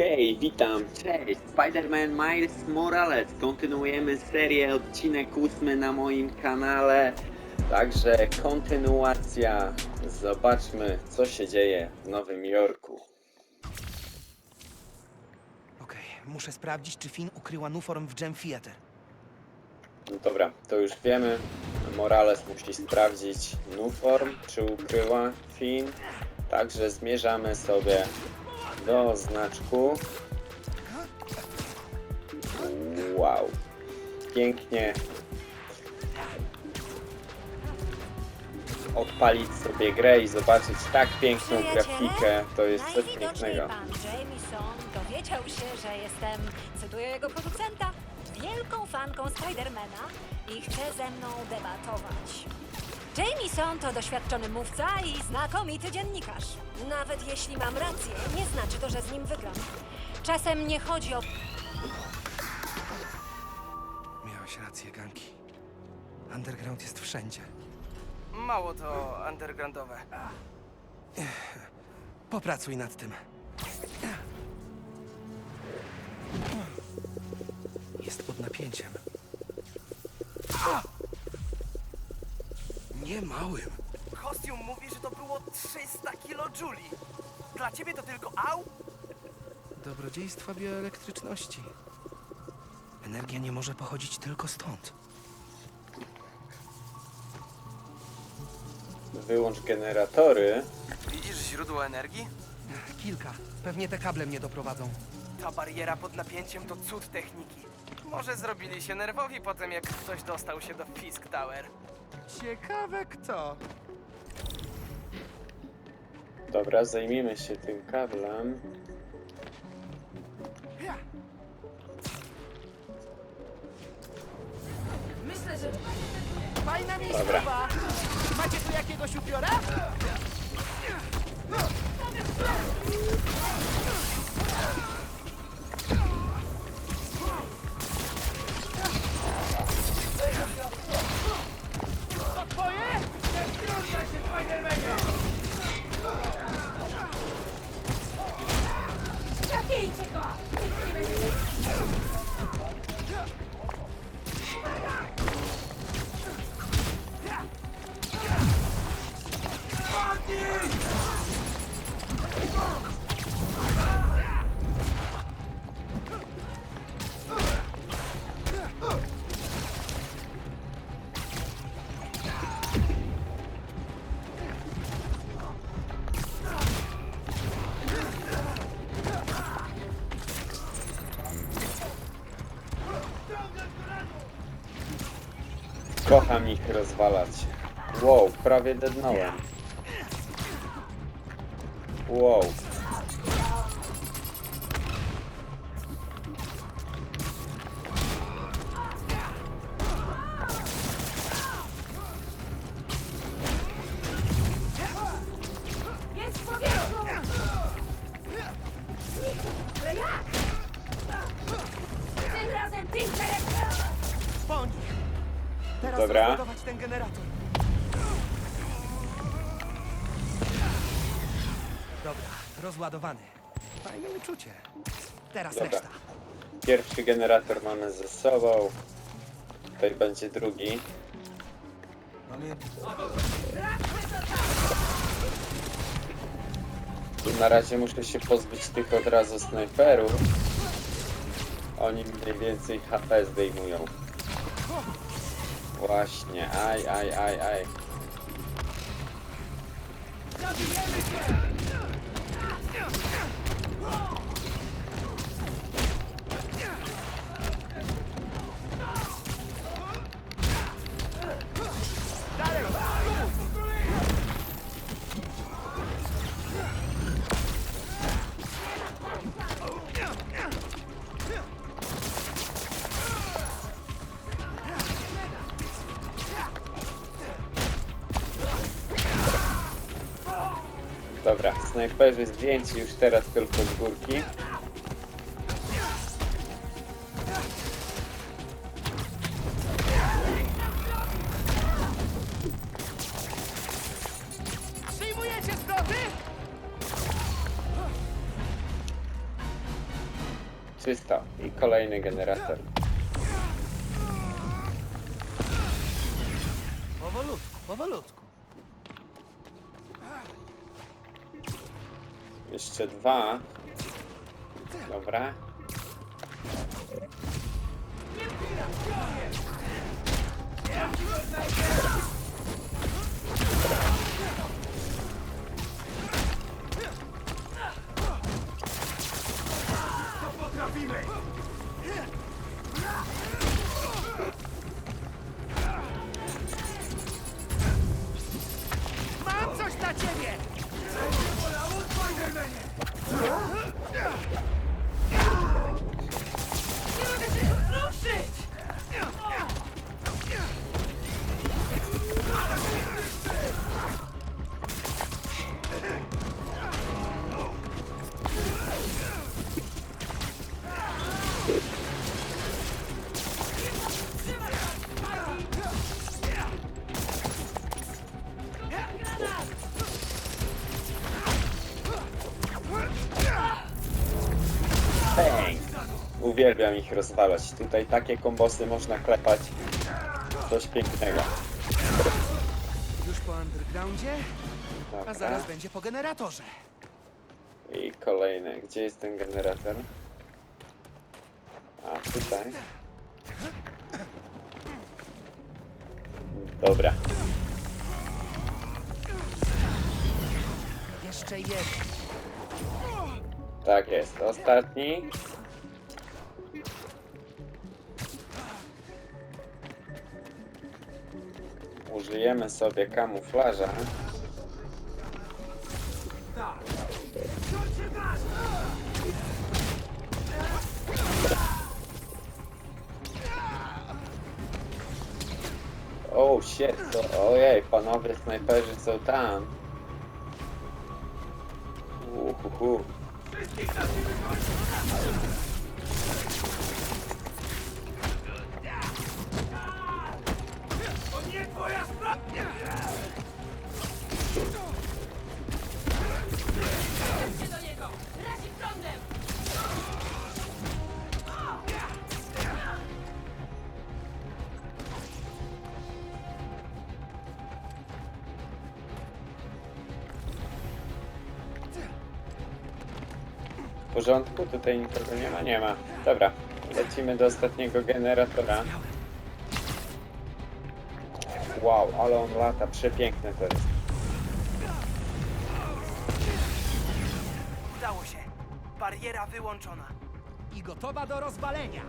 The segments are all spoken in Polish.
Hej, witam, cześć, Spider-Man Miles Morales. Kontynuujemy serię, odcinek ósmy na moim kanale. Także kontynuacja. Zobaczmy, co się dzieje w Nowym Jorku. Okej, muszę sprawdzić, czy Finn ukryła Nuform w Gem Theater. No dobra, to już wiemy. Morales musi sprawdzić Nuform, czy ukryła Finn. Także zmierzamy sobie do znaczku. Wow. Pięknie. Odpalić sobie grę i zobaczyć tak piękną grafikę. To jest coś pięknego. pan Jameson dowiedział się, że jestem, cytuję jego producenta, wielką fanką Spidermana i chce ze mną debatować. Jameson to doświadczony mówca i znakomity dziennikarz. Nawet jeśli mam rację, nie znaczy to, że z nim wygram. Czasem nie chodzi o Miałeś rację, Ganki. Underground jest wszędzie. Mało to undergroundowe. Popracuj nad tym. Jest pod napięciem. Nie małym. Kostium mówi, że to było 300 kilojuli. Dla ciebie to tylko au? Dobrodziejstwa bioelektryczności. Energia nie może pochodzić tylko stąd. Wyłącz generatory. Widzisz źródło energii? Kilka. Pewnie te kable mnie doprowadzą. Ta bariera pod napięciem to cud techniki. Może zrobili się nerwowi po tym, jak ktoś dostał się do Fisk Tower. Ciekawe kto. Dobra, zajmijmy się tym kablem. Myślę, że fajna miejscowa. Macie tu jakiegoś upiora? Kocham ich rozwalać. Wow, prawie dednąłem. Wow. Dobra. ten generator. Dobra, rozładowany. Fajne uczucie. Teraz Dobra. reszta. Pierwszy generator mamy ze sobą. Tutaj będzie drugi. Tu na razie muszę się pozbyć tych od razu snajperów. Oni mniej więcej HP zdejmują. Właśnie, aj, aj, aj, aj. Dobra, snajperzy zdjęci już teraz tylko z górki. Przyjmujecie zwroty? czysto. I kolejny generator. Dwa. Dobra. Uwielbiam ich rozwalać. Tutaj takie kombosy można klepać. Coś pięknego. Już po undergroundzie, a Dobra. zaraz będzie po generatorze. I kolejne. Gdzie jest ten generator? A, tutaj. Dobra. Jeszcze jeden. Tak jest. Ostatni. Użyjemy sobie kamuflaża. Oh shit, to, ojej, panowie snajperzy są tam. Uhuhu. Porządku, tutaj nikogo nie ma? Nie ma. Dobra, lecimy do ostatniego generatora. Wow, ale on lata, przepiękne to jest. Udało się. Bariera wyłączona. I gotowa do rozwalenia.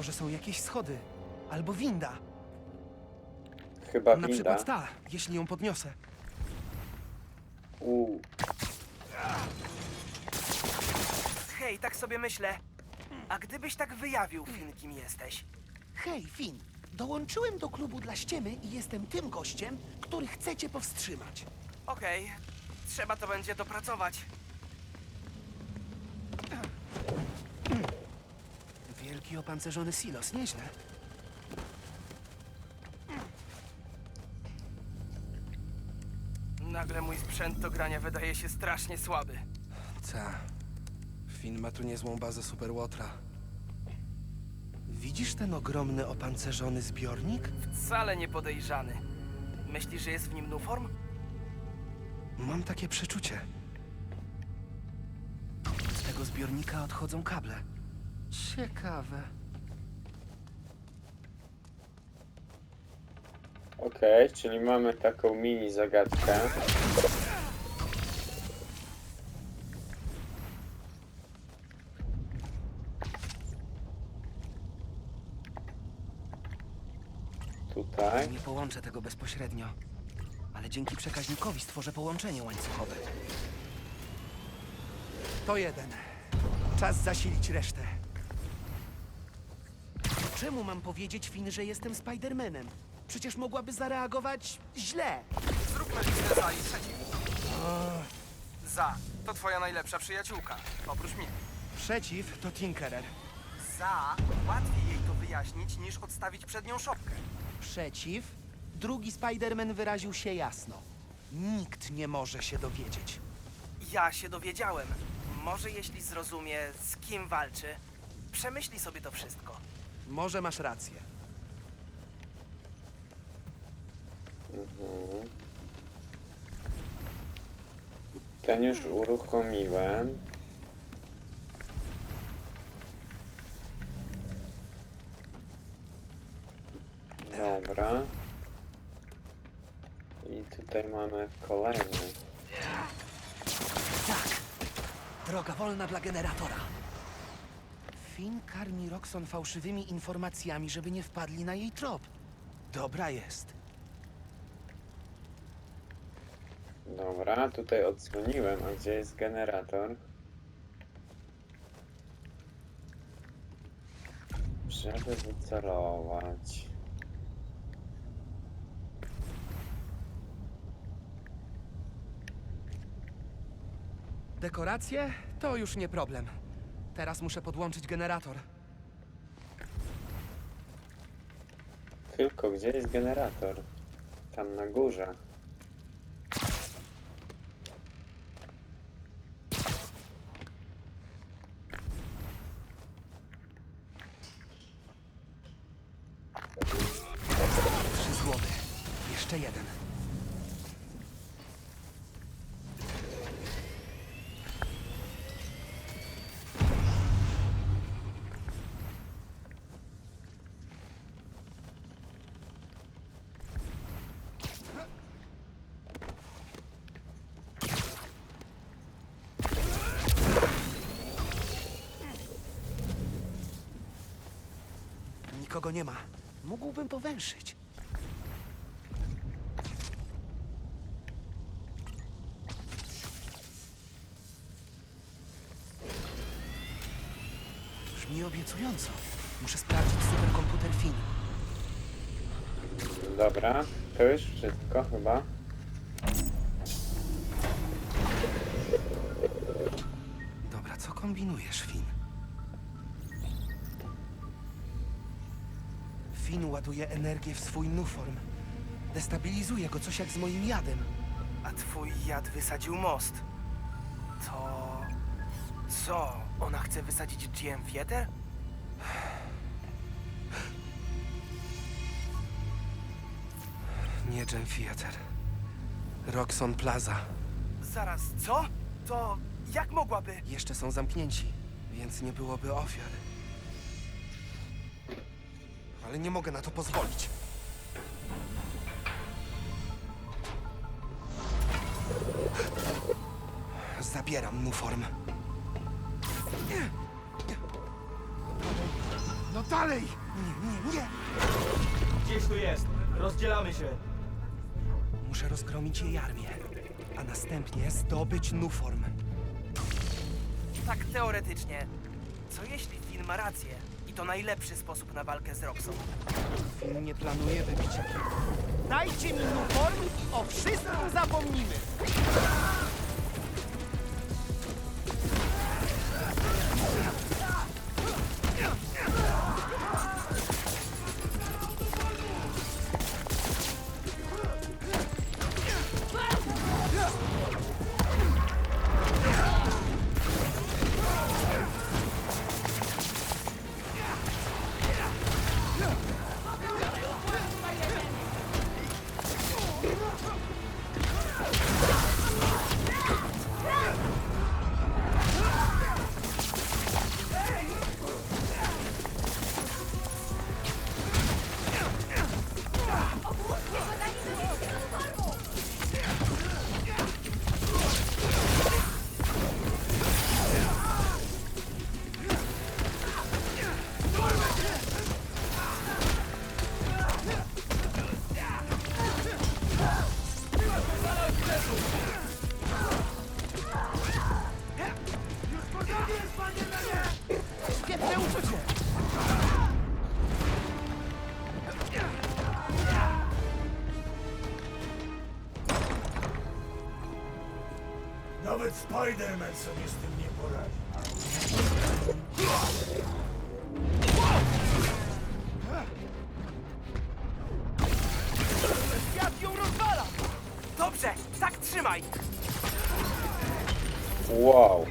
Może są jakieś schody. Albo winda. Chyba Na winda. przykład ta, jeśli ją podniosę. U. Hej, tak sobie myślę. A gdybyś tak wyjawił, Finn, kim jesteś? Hej, Finn, dołączyłem do klubu dla ściemy i jestem tym gościem, który chcecie powstrzymać. Okej, trzeba to będzie dopracować. Wielki opancerzony silos, nieźle. Nagle mój sprzęt do grania wydaje się strasznie słaby. Ta. Finn ma tu niezłą bazę Superłotra. Widzisz ten ogromny opancerzony zbiornik? Wcale nie podejrzany. Myślisz, że jest w nim Nuform? Mam takie przeczucie. Z tego zbiornika odchodzą kable. Ciekawe. Okej, czyli mamy taką mini zagadkę. Tutaj. Nie połączę tego bezpośrednio. Ale dzięki przekaźnikowi stworzę połączenie łańcuchowe. To jeden. Czas zasilić resztę. Czemu mam powiedzieć Finn, że jestem Spidermanem? Przecież mogłaby zareagować źle. Zróbmy listę za i przeciw. Za. To twoja najlepsza przyjaciółka. Oprócz mnie. Przeciw to Tinkerer. Za. Łatwiej jej to wyjaśnić, niż odstawić przed nią szopkę. Przeciw drugi Spiderman wyraził się jasno. Nikt nie może się dowiedzieć. Ja się dowiedziałem. Może jeśli zrozumie, z kim walczy, przemyśli sobie to wszystko. Może masz rację. Mhm. Ten już uruchomiłem. Dobra. I tutaj mamy kolejny. Tak. Droga wolna dla generatora. Finn karmi Roxon fałszywymi informacjami, żeby nie wpadli na jej trop. Dobra jest. Dobra, tutaj odsłoniłem, a gdzie jest generator? Żeby wycelować. Dekoracje to już nie problem. Teraz muszę podłączyć generator. Tylko gdzie jest generator? Tam na górze. Trzy z głowy. Jeszcze jeden. Nikogo nie ma. Mógłbym powęszyć. Brzmi obiecująco. Muszę sprawdzić superkomputer Finn. Dobra, to już wszystko chyba. Ładuje energię w swój nuform. Destabilizuje go coś jak z moim jadem. A twój jad wysadził most. To... Co? Ona chce wysadzić GM Theater? Nie Gem Theater. Roxon Plaza. Zaraz, co? To jak mogłaby? Jeszcze są zamknięci, więc nie byłoby ofiar. Ale nie mogę na to pozwolić. Zabieram Nuform. No dalej! Nie, nie, nie! Gdzieś tu jest. Rozdzielamy się. Muszę rozgromić jej armię, a następnie zdobyć Nuform. Tak teoretycznie. Co jeśli Finn ma rację? To najlepszy sposób na walkę z Roxą. Nie planuje wybicia. Dajcie mi Nuform i o wszystkim zapomnimy! Nawet Spider-Man sobie z tym nie poradzi. Świat ją rozwala! Dobrze, tak trzymaj! Wow.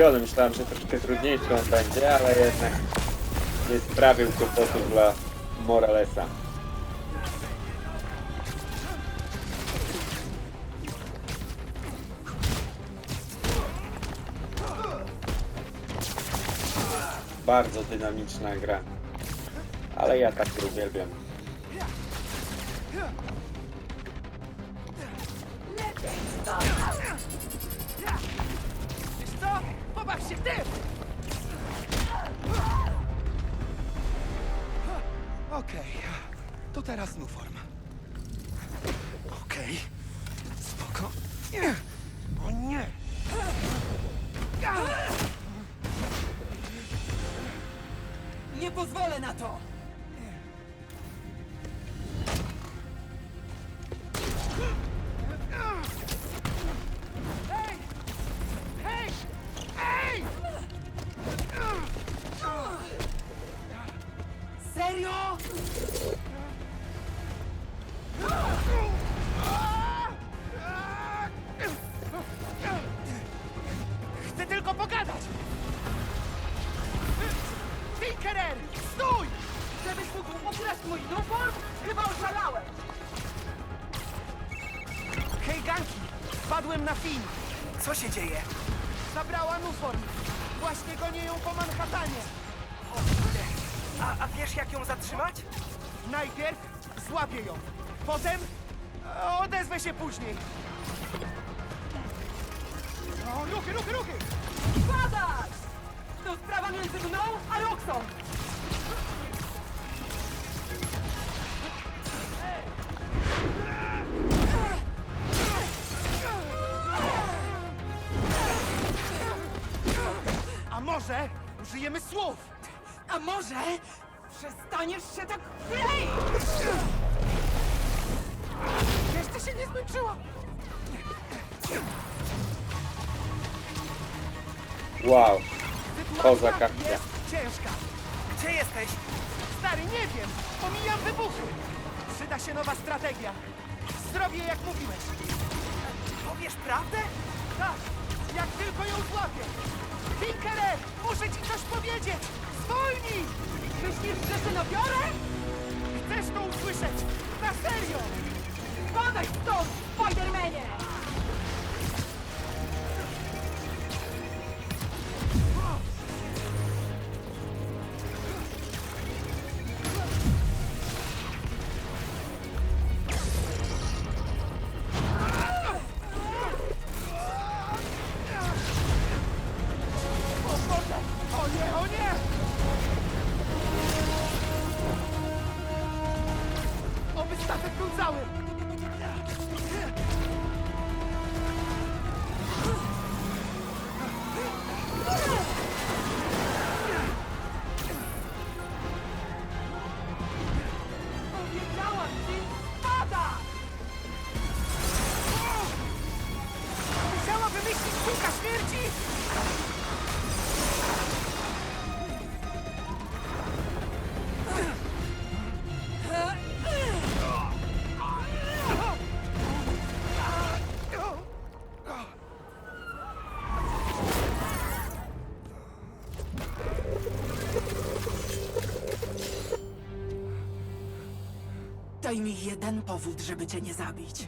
Załatwiony. Myślałem, że troszkę trudniejszy będzie, ale jednak nie sprawił kłopotów dla Moralesa. Bardzo dynamiczna gra. Ale ja takie uwielbiam. Tym! Okej, to teraz Nuform. Się dzieje? Zabrała Nuform! Właśnie gonię ją po Manhattanie! O kurde. A, a wiesz jak ją zatrzymać? Najpierw złapię ją. Potem e, odezwę się później. O, ruchy, ruchy, ruchy! Użyjemy słów? A może przestaniesz się tak kleić? Jeszcze się nie zmęczyła! Wow. Sytuacja Kozak akcja. jest ciężka. Gdzie jesteś? Stary, nie wiem. Pomijam wybuchy. Przyda się nowa strategia. Zrobię jak mówiłeś. Powiesz prawdę? Tak, jak tylko ją złapię. Muszę ci coś powiedzieć. Zwolnij! Myślisz, że się nabiorę? Chcesz to usłyszeć? Na serio! Padaj stąd, Spidermanie! Daj mi jeden powód, żeby cię nie zabić.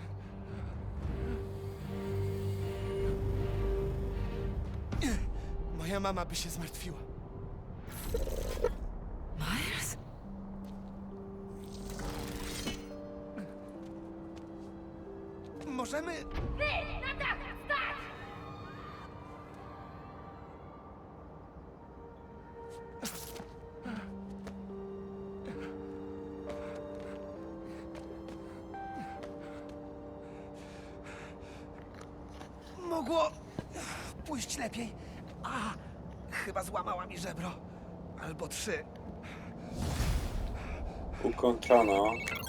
Moja mama by się zmartwiła. Albo trzy. Ukończono.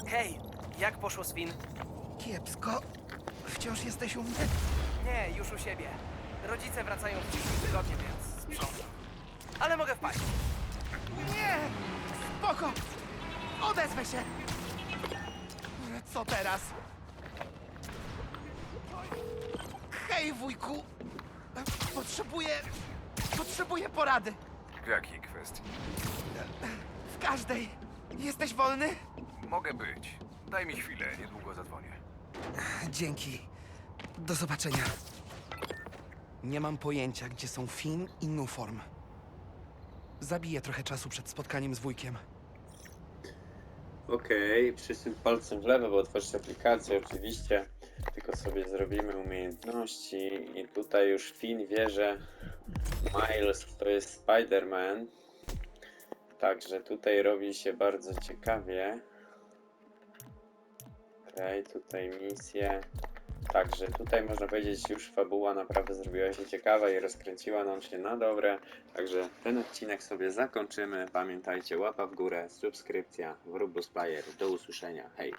Hej, jak poszło Swin? Kiepsko. Wciąż jesteś u mnie? Nie, już u siebie. Rodzice wracają w przyszłym tygodniu, więc sprzątam. Ale mogę wpaść. Nie! Spoko! Odezwę się! Co teraz? Hej, wujku! Potrzebuję... Potrzebuję porady. W jakiej kwestii? W każdej. Jesteś wolny? Mogę być. Daj mi chwilę, niedługo zadzwonię. Dzięki. Do zobaczenia. Nie mam pojęcia, gdzie są Finn i Nuform. Zabiję trochę czasu przed spotkaniem z wujkiem. Okej, przyszłym palcem w lewo, by otworzyć aplikację, oczywiście. Tylko sobie zrobimy umiejętności i tutaj już Finn wie, że Miles to jest Spider-Man. Także tutaj robi się bardzo ciekawie. Okej, tutaj misje. Także tutaj można powiedzieć już fabuła naprawdę zrobiła się ciekawa i rozkręciła nam się na dobre. Także ten odcinek sobie zakończymy. Pamiętajcie, łapa w górę, subskrypcja, Wróbus Bayer. Do usłyszenia. Hej!